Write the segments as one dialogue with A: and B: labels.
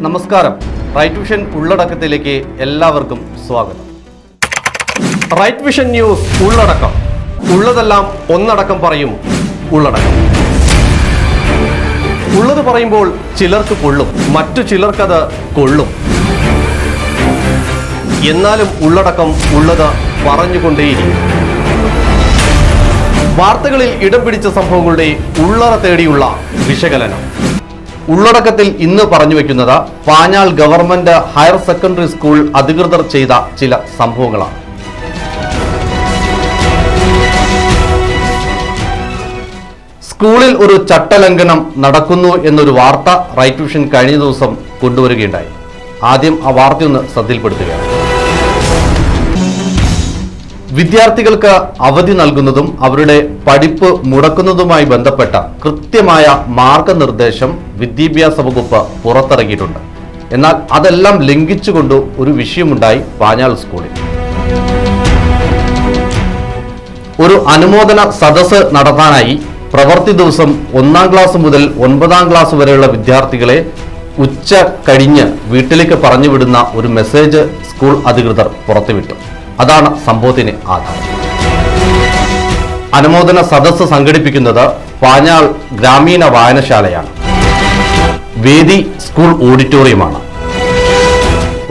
A: നമസ്കാരം. Right vision ഉള്ളടക്കത്തിലേക്ക് എല്ലാവർക്കും സ്വാഗതം. റൈറ്റ് വിഷൻ ന്യൂസ് ഉള്ളടക്കം. ഉള്ളതെല്ലാം ഒന്നടക്കം പറയും ഉള്ളടക്കം. ഉള്ളത് പറയുമ്പോൾ ചിലർക്ക് കൊള്ളും മറ്റു ചിലർക്കത് കൊള്ളും. എന്നാലും ഉള്ളടക്കം ഉള്ളത് പറഞ്ഞുകൊണ്ടേയിരിക്കും. വാർത്തകളിൽ ഇടം പിടിച്ച സംഭവങ്ങളുടെ ഉള്ളറ തേടിയുള്ള വിശകലനം. ഉള്ളടക്കത്തിൽ ഇന്ന് പറഞ്ഞു വെക്കുന്നത് Panjal government higher secondary school അധികൃതർ ചെയ്ത ചില സംഭവങ്ങളാണ്. സ്കൂളിൽ ഒരു ചട്ടലംഘനം നടക്കുന്നു എന്നൊരു വാർത്ത റൈറ്റ് വിഷൻ കഴിഞ്ഞ ദിവസം കൊണ്ടുവരികയുണ്ടായി. ആദ്യം ആ വാർത്തയൊന്ന് ശ്രദ്ധയിൽപ്പെടുത്തുകയാണ്. വിദ്യാർത്ഥികൾക്ക് അവധി നൽകുന്നതും അവരുടെ പഠിപ്പ് മുടക്കുന്നതുമായി ബന്ധപ്പെട്ട കൃത്യമായ മാർഗനിർദ്ദേശം വിദ്യാഭ്യാസ വകുപ്പ് പുറത്തിറക്കിയിട്ടുണ്ട്. എന്നാൽ അതെല്ലാം ലംഘിച്ചുകൊണ്ട് ഒരു വിഷയമുണ്ടായി പാഞ്ഞാൾ സ്കൂളിൽ. ഒരു അനുമോദന സദസ് നടത്താനായി പ്രവൃത്തി ദിവസം ഒന്നാം ക്ലാസ് മുതൽ ഒൻപതാം ക്ലാസ് വരെയുള്ള വിദ്യാർത്ഥികളെ ഉച്ച കഴിഞ്ഞ് വീട്ടിലേക്ക് പറഞ്ഞുവിടുന്ന ഒരു മെസ്സേജ് സ്കൂൾ അധികൃതർ പുറത്തുവിട്ടു. അതാണ് സംഭവത്തിന് ആധാരം. അനുമോദന സദസ്സ് സംഘടിപ്പിക്കുന്നത് പാഞ്ഞാൾ ഗ്രാമീണ വായനശാലയാണ്. വേദി സ്കൂൾ ഓഡിറ്റോറിയമാണ്.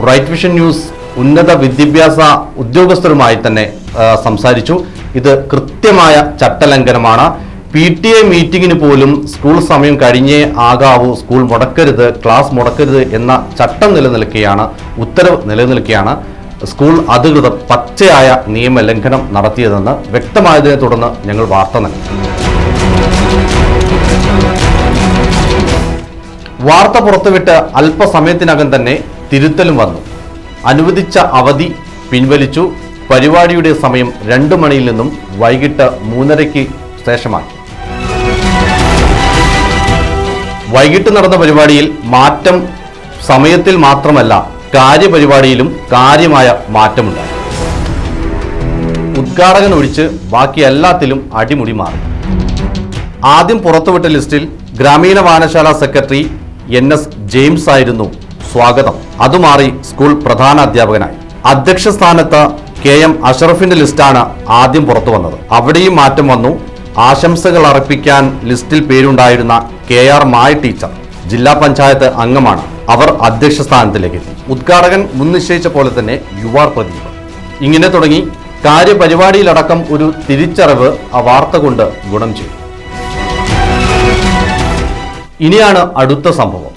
A: റൈറ്റ് വിഷൻ ന്യൂസ് ഉന്നത വിദ്യാഭ്യാസ ഉദ്യോഗസ്ഥരുമായി തന്നെ സംസാരിച്ചു. ഇത് കൃത്യമായ ചട്ടലംഘനമാണ്. പി ടി എ മീറ്റിങ്ങിന് പോലും സ്കൂൾ സമയം കഴിഞ്ഞേ ആകാവൂ സ്കൂൾ മുടക്കരുത് ക്ലാസ് മുടക്കരുത് എന്ന ചട്ടം നിലനിൽക്കുകയാണ് ഉത്തരവ് നിലനിൽക്കുകയാണ് സ്കൂൾ അധികൃതർ പച്ചയായ നിയമലംഘനം നടത്തിയതെന്ന് വ്യക്തമായതിനെ തുടർന്ന് ഞങ്ങൾ വാർത്ത നൽകി. വാർത്ത പുറത്തുവിട്ട് അല്പസമയത്തിനകം തന്നെ തിരുത്തലും വന്നു. അനുവദിച്ച അവധി പിൻവലിച്ചു. പരിപാടിയുടെ സമയം രണ്ടു മണിയിൽ നിന്നും വൈകിട്ട് മൂന്നരയ്ക്ക് ശേഷമാക്കി. വൈകിട്ട് നടന്ന പരിപാടിയിൽ മാറ്റം സമയത്തിൽ മാത്രമല്ല കാര്യപരിപാടിയിലും കാര്യമായ മാറ്റമുണ്ടായി. ഉദ്ഘാടകൻ ഒഴിച്ച് ബാക്കി എല്ലാത്തിലും അടിമുടി മാറി. ആദ്യം പുറത്തുവിട്ട ലിസ്റ്റിൽ ഗ്രാമീണ വായനശാല സെക്രട്ടറി എൻ എസ് ജെയിംസ് ആയിരുന്നു സ്വാഗതം. അതുമാറി സ്കൂൾ പ്രധാന അധ്യാപകനായി. അധ്യക്ഷ സ്ഥാനത്ത് കെ എം അഷറഫിന്റെ ലിസ്റ്റാണ് ആദ്യം പുറത്തു വന്നത്. അവിടെയും മാറ്റം വന്നു. ആശംസകൾ അർപ്പിക്കാൻ ലിസ്റ്റിൽ പേരുണ്ടായിരുന്ന കെ ആർ മായ ടീച്ചർ. ജില്ലാ പഞ്ചായത്ത് അംഗമാണ്. അവർ അധ്യക്ഷ സ്ഥാനത്തിലേക്ക് എത്തി. ഉദ്ഘാടകൻ മുൻ നിശ്ചയിച്ച പോലെ തന്നെ യുവാർ പ്രദീപ്. ഇങ്ങനെ തുടങ്ങി കാര്യപരിപാടിയിലടക്കം ഒരു തിരിച്ചറിവ് ആ വാർത്ത കൊണ്ട് ഗുണം ചെയ്തു. ഇനിയാണ് അടുത്ത സംഭവം.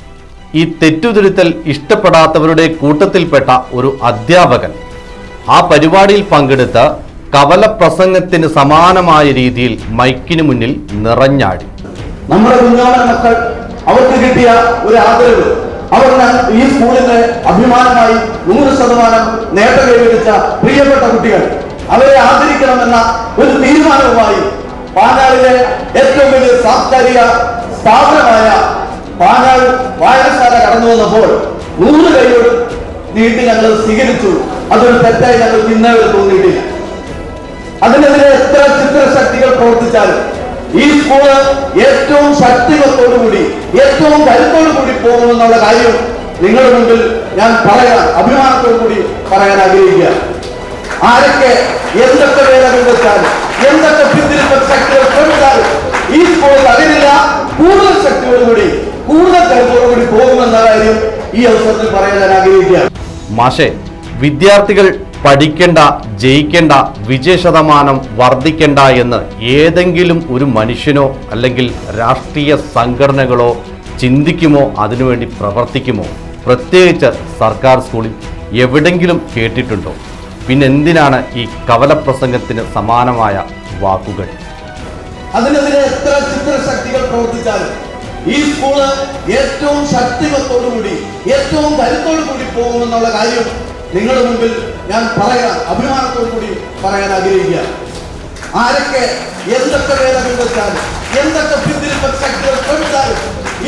A: ഈ തെറ്റുതിരുത്തൽ ഇഷ്ടപ്പെടാത്തവരുടെ കൂട്ടത്തിൽപ്പെട്ട ഒരു അധ്യാപകൻ ആ പരിപാടിയിൽ പങ്കെടുത്ത് കവല പ്രസംഗത്തിന് സമാനമായ രീതിയിൽ മൈക്കിന് മുന്നിൽ നിറഞ്ഞാടി.
B: നമ്മുടെ മക്കൾ അവർക്ക് കിട്ടിയ ഒരു ആദരവ്. അവർ ഈ സ്കൂളിന് അഭിമാനമായി നൂറ് ശതമാനം നേട്ടം കൈവരിച്ച പ്രിയപ്പെട്ട കുട്ടികൾ. അവരെ ആദരിക്കണമെന്ന ഒരു തീരുമാനവുമായി പാനാളിലെ ഏറ്റവും വലിയ സാംസ്കാരിക സ്ഥാപനമായ പാഞ്ഞാൾ വായനശാല കടന്നു വന്നപ്പോൾ നൂറ് കൈയോട് നീട്ടി ഞങ്ങൾ സ്വീകരിച്ചു. അതൊരു തെറ്റായി ഞങ്ങൾ ഇന്നേ വരെ തോന്നിയിട്ടില്ല. അതിനെതിരെ എത്ര ചിത്രശക്തികൾ പ്രവർത്തിച്ചാലും ഈ സ്കൂൾ ഏറ്റവും ശക്തിമത്തോടുകൂടി ഏറ്റവും കരുത്തോടു കൂടി പോകുമെന്നുള്ള കാര്യം നിങ്ങളുടെ മുമ്പിൽ ഞാൻ പറയാൻ അഭിമാനത്തോടു കൂടി പറയാൻ ആഗ്രഹിക്കുക. ആരൊക്കെ എന്തൊക്കെ വേദന വെച്ചാലും എന്തൊക്കെ പിന്തിരിപ്പ ശക്തികൾ ശ്രമിച്ചാലും ഈ സ്കൂൾ തകരില്ല കൂടുതൽ ശക്തിയോടുകൂടി കൂടുതൽ കരുത്തോടുകൂടി പോകുമെന്ന കാര്യം ഈ അവസരത്തിൽ പറയാൻ ഞാൻ ആഗ്രഹിക്കുക.
A: മാഷെ വിദ്യാർത്ഥികൾ പഠിക്കേണ്ട ജയിക്കേണ്ട വിജയ ശതമാനം വർദ്ധിക്കേണ്ട എന്ന് ഏതെങ്കിലും ഒരു മനുഷ്യനോ അല്ലെങ്കിൽ രാഷ്ട്രീയ സംഘടനകളോ ചിന്തിക്കുമോ? അതിനുവേണ്ടി പ്രവർത്തിക്കുമോ? പ്രത്യേകിച്ച് സർക്കാർ സ്കൂളിൽ എവിടെങ്കിലും കേട്ടിട്ടുണ്ടോ? പിന്നെ എന്തിനാണ് ഈ കവലപ്രസംഗത്തിന് സമാനമായ വാക്കുകൾ?
B: ചിത്രശക്തികൾ പ്രവർത്തിച്ചാലും ഈ സ്കൂൾ ഏറ്റവും ശക്തിമത്തോടുകൂടി ഏറ്റവും കരുത്തോടുകൂടി പോകുമെന്നുള്ള കാര്യം നിങ്ങളുടെ മുമ്പിൽ ഞാൻ പറയാൻ അഭിമാനത്തോടു കൂടി പറയാൻ ആഗ്രഹിക്കുക. ആരൊക്കെ എന്തൊക്കെ വേദന വെച്ചാലും എന്തൊക്കെ പിന്തിരിപ്പ ശക്തികൾ ശ്രമിച്ചാലും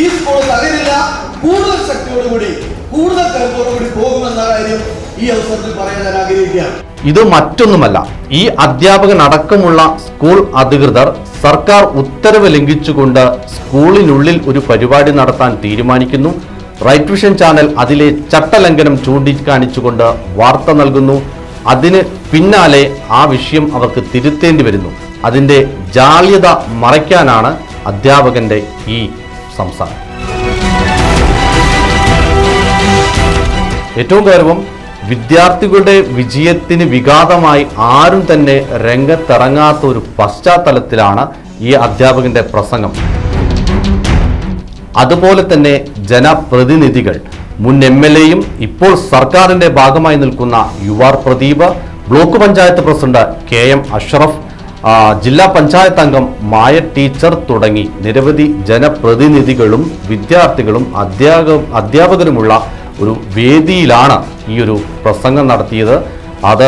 B: ഈ സ്കൂൾ തകരില്ല കൂടുതൽ ശക്തിയോടുകൂടി കൂടുതൽ കരുത്തോടുകൂടി പോകുമെന്ന കാര്യം ഈ അവസരത്തിൽ പറയാൻ ഞാൻ ആഗ്രഹിക്കുക.
A: ഇത് മറ്റൊന്നുമല്ല. ഈ അധ്യാപകൻ അടക്കമുള്ള സ്കൂൾ അധികൃതർ സർക്കാർ ഉത്തരവ് ലംഘിച്ചുകൊണ്ട് സ്കൂളിനുള്ളിൽ ഒരു പരിപാടി നടത്താൻ തീരുമാനിക്കുന്നു. റൈറ്റ് വിഷൻ ചാനൽ അതിലെ ചട്ടലംഘനം ചൂണ്ടിക്കാണിച്ചുകൊണ്ട് വാർത്ത നൽകുന്നു. അതിന് പിന്നാലെ ആ വിഷയം അവർക്ക് തിരുത്തേണ്ടി വരുന്നു. അതിന്റെ ജാള്യത മറയ്ക്കാനാണ് അധ്യാപകന്റെ ഈ സംസാരം. ഏറ്റവും ഗൗരവം വിദ്യാർത്ഥികളുടെ വിജയത്തിന് വിഘാതമായി ആരും തന്നെ രംഗത്തിറങ്ങാത്ത ഒരു പശ്ചാത്തലത്തിലാണ് ഈ അധ്യാപകന്റെ പ്രസംഗം. അതുപോലെ തന്നെ ജനപ്രതിനിധികൾ മുൻ എം എൽ എയും ഇപ്പോൾ സർക്കാരിന്റെ ഭാഗമായി നിൽക്കുന്ന U R Pradeep block panchayat president K M Ashraf ജില്ലാ പഞ്ചായത്ത് അംഗം മായ ടീച്ചർ തുടങ്ങി നിരവധി ജനപ്രതിനിധികളും വിദ്യാർത്ഥികളും അധ്യാപക അധ്യാപകരുമുള്ള ഒരു വേദിയിലാണ് ഈ ഒരു പ്രസംഗം നടത്തിയത്. അത്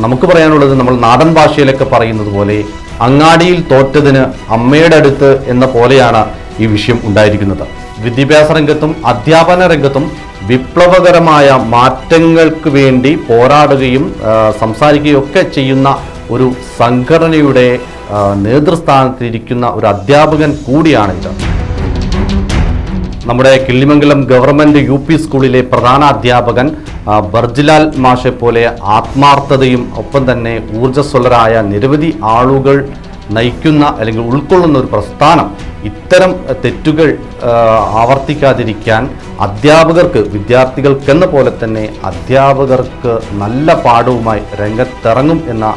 A: നമുക്ക് പറയാനുള്ളത് നമ്മൾ നാടൻ ഭാഷയിലൊക്കെ പറയുന്നത് പോലെ അങ്ങാടിയിൽ തോറ്റതിന് അമ്മയുടെ അടുത്ത് എന്ന പോലെയാണ് ഈ വിഷയം ഉണ്ടായിരിക്കുന്നത്. വിദ്യാഭ്യാസ രംഗത്തും അധ്യാപന രംഗത്തും വിപ്ലവകരമായ മാറ്റങ്ങൾക്ക് വേണ്ടി പോരാടുകയും സംസാരിക്കുകയൊക്കെ ചെയ്യുന്ന ഒരു സംഘടനയുടെ നേതൃസ്ഥാനത്തിരിക്കുന്ന ഒരു അധ്യാപകൻ കൂടിയാണ് ഇത് നമ്മുടെ കിള്ളിമംഗലം ഗവൺമെന്റ് യു പി സ്കൂളിലെ പ്രധാന അധ്യാപകൻ ബർജിലാൽ മാഷെ പോലെ ആത്മാർത്ഥതയും ഒപ്പം തന്നെ ഊർജസ്വലരായ നിരവധി ആളുകൾ നയിക്കുന്ന അല്ലെങ്കിൽ ഉൾക്കൊള്ളുന്ന ഒരു പ്രസ്ഥാനം ഇത്തരം തെറ്റുകൾ ആവർത്തിക്കാതിരിക്കാൻ അധ്യാപകർക്ക് വിദ്യാർത്ഥികൾക്കെന്ന പോലെ തന്നെ അധ്യാപകർക്ക് നല്ല പാഠവുമായി രംഗത്തിറങ്ങും എന്ന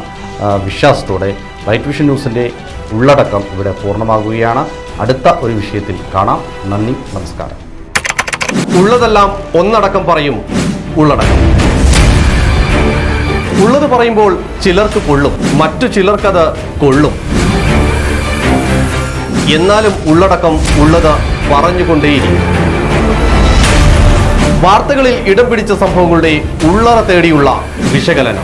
A: വിശ്വാസത്തോടെ റൈറ്റ് വിഷൻ ന്യൂസിന്റെ ഉള്ളടക്കം ഇവിടെ പൂർണമാകുകയാണ്. അടുത്ത ഒരു വിഷയത്തിൽ കാണാം. നന്ദി നമസ്കാരം.
C: ഉള്ളതെല്ലാം ഒന്നടക്കം പറയും ഉള്ളടക്കം. ഉള്ളത് പറയുമ്പോൾ ചിലർക്ക് കൊള്ളും മറ്റു ചിലർക്കത് കൊള്ളും. എന്നാലും ഉള്ളടക്കം ഉള്ളത് പറഞ്ഞുകൊണ്ടേയിരിക്കും. വാർത്തകളിൽ ഇടം പിടിച്ച സംഭവങ്ങളുടെ ഉള്ളറ തേടിയുള്ള വിശകലനം.